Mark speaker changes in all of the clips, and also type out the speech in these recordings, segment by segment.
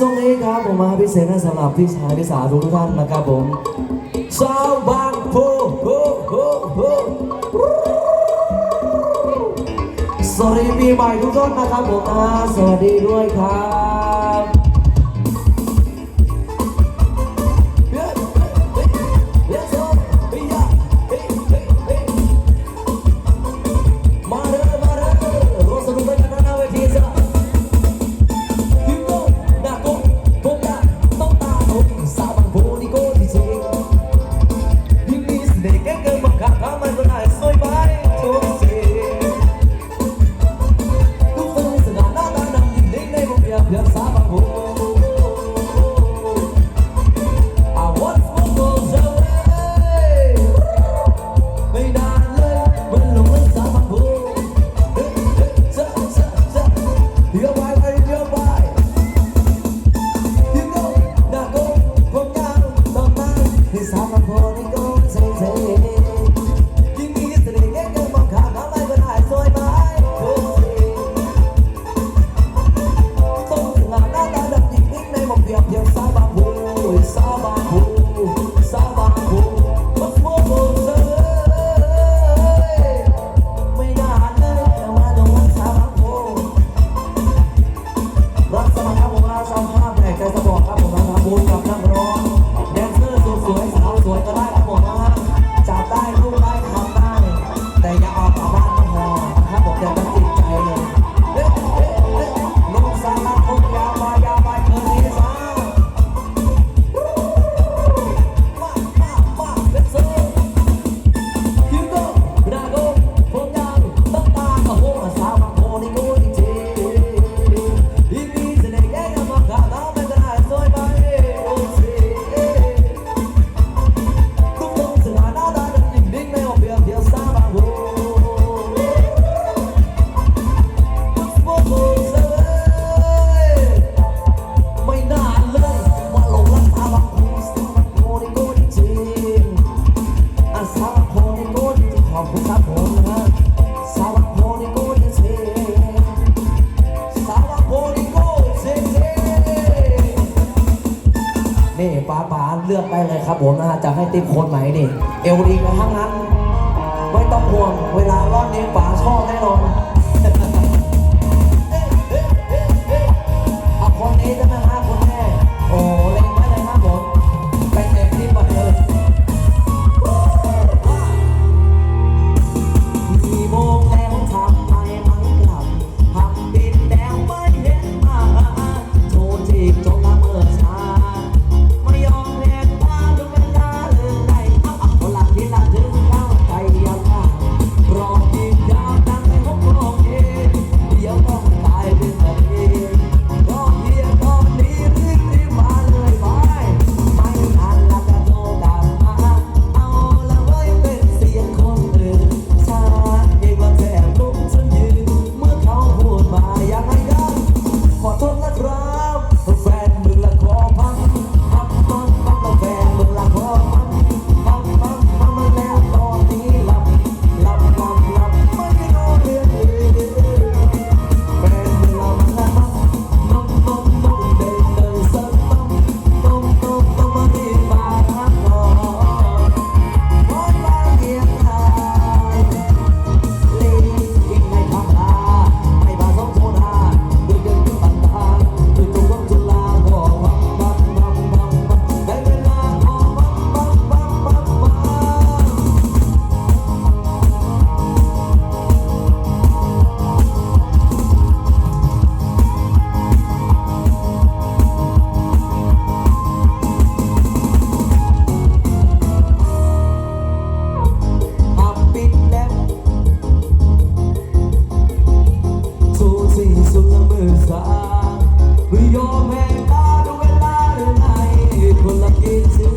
Speaker 1: ทรงนี้ครับผมมาพิเศษนะสำหรับพี่ชายพี่สาวทุกท่านนะครับผมชาวบางโพโพโพโพสวัสดีปีใหม่ทุกท่านนะครับผมสวัสดีด้วยครับ สื่ไม่ยอมแพ้ตาดูเวลาเรื่อไหคนละกิน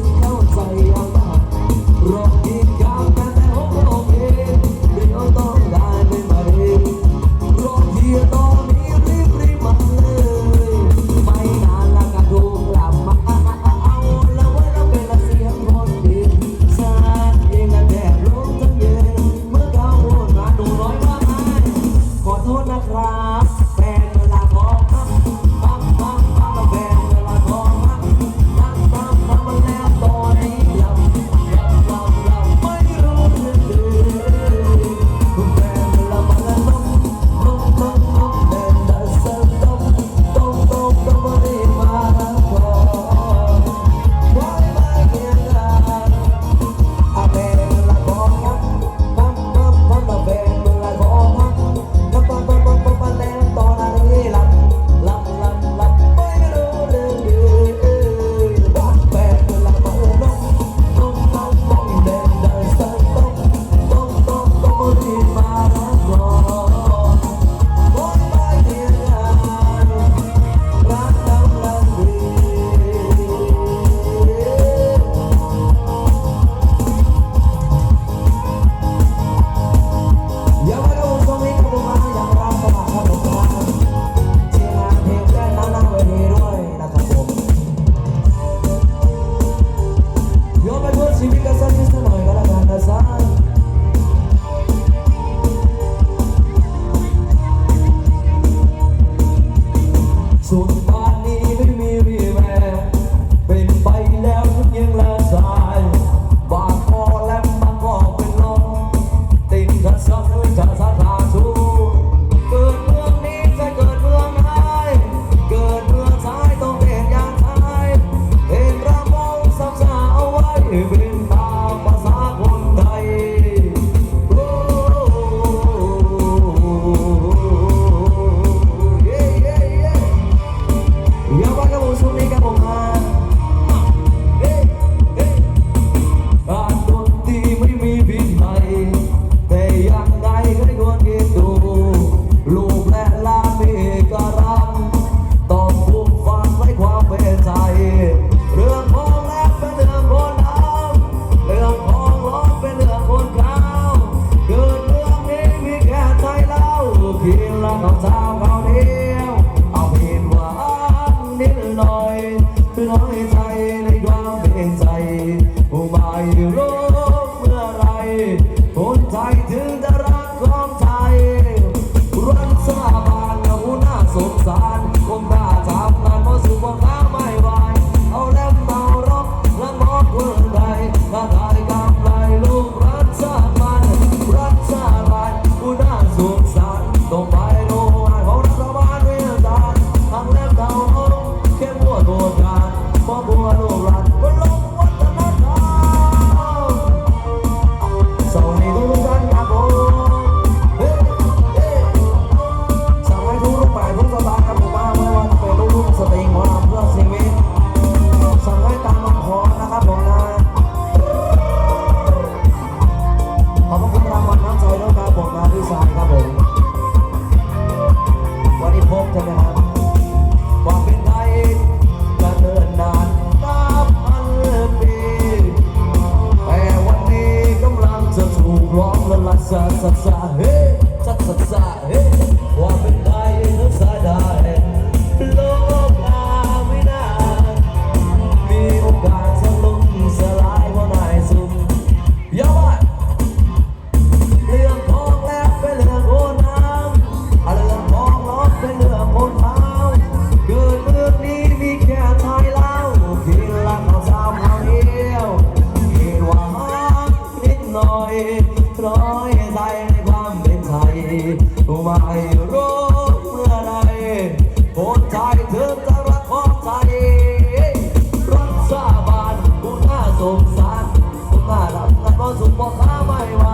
Speaker 1: งสารผมน่ารับแต่ก็สุขบ่ค้าไม่ไหว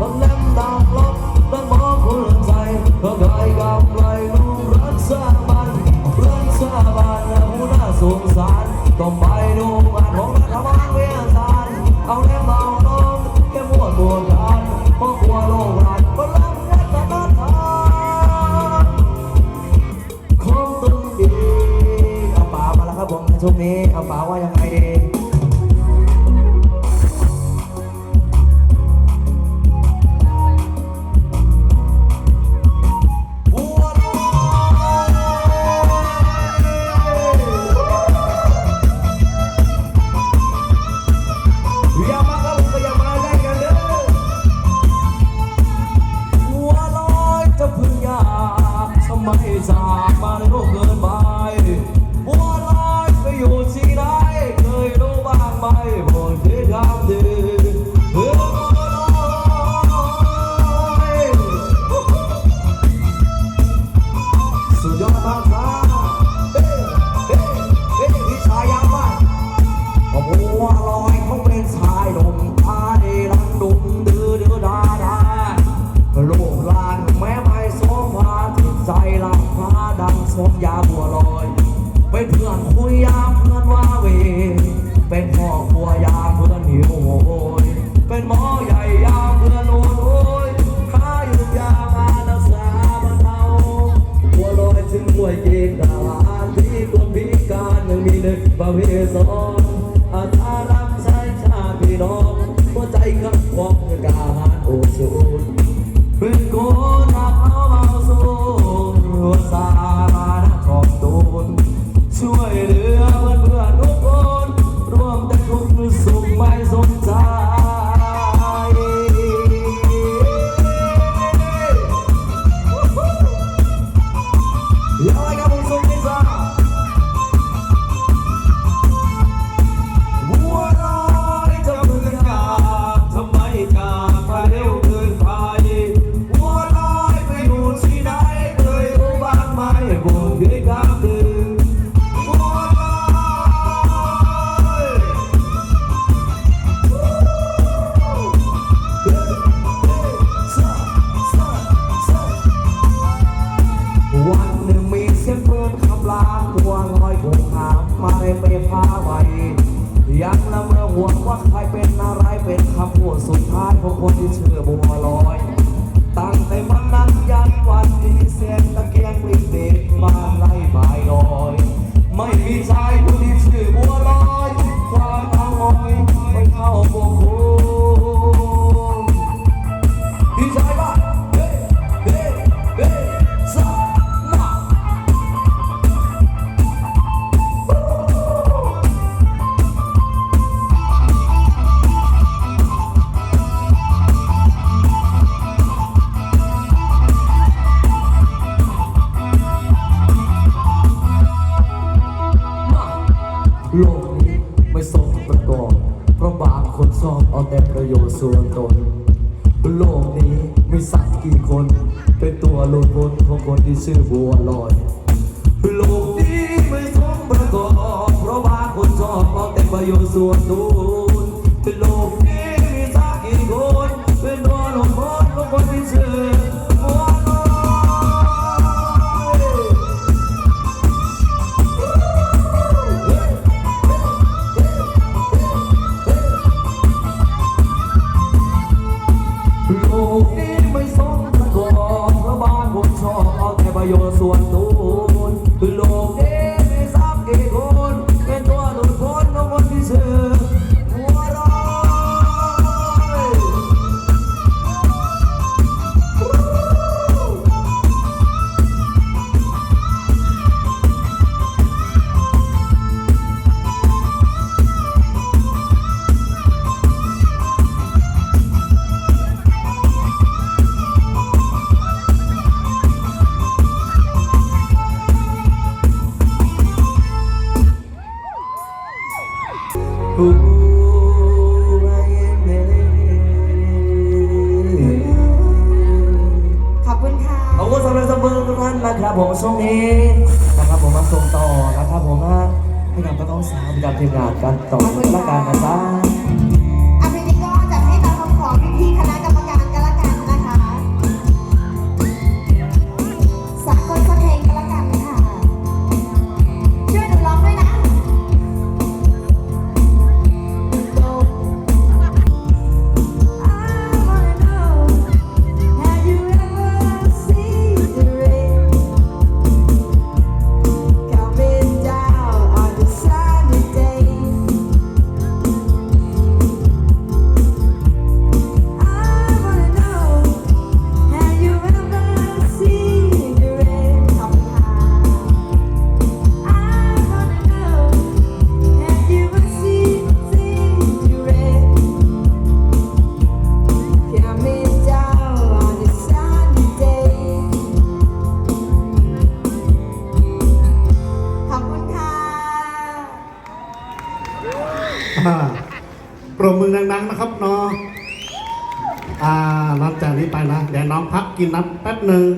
Speaker 1: ต้องเล่นตามลบต้องมองคนใจก็ใครกับใครรู้รักษาบันรักษาบันแล้วผู้น่าสงสารต้องไปดูงานของรัฐบาลเวียงสารเอาเล่นเมาน้องแค่มั่ตัวกันเพราะกลัวโลกร้ายก็รักรัฐบาลของตนดีเอาป๋ามาแล้วครับผมในช่วงนี้เอาป๋าว่ายัง ผมส่งนี้นะครับผมมาส่งต่อนะครับผมนะให้กับน้องสาวกับทีมงานกันต่อละกันนะจ๊ะ
Speaker 2: กินน้ำแป๊บหนึ่ง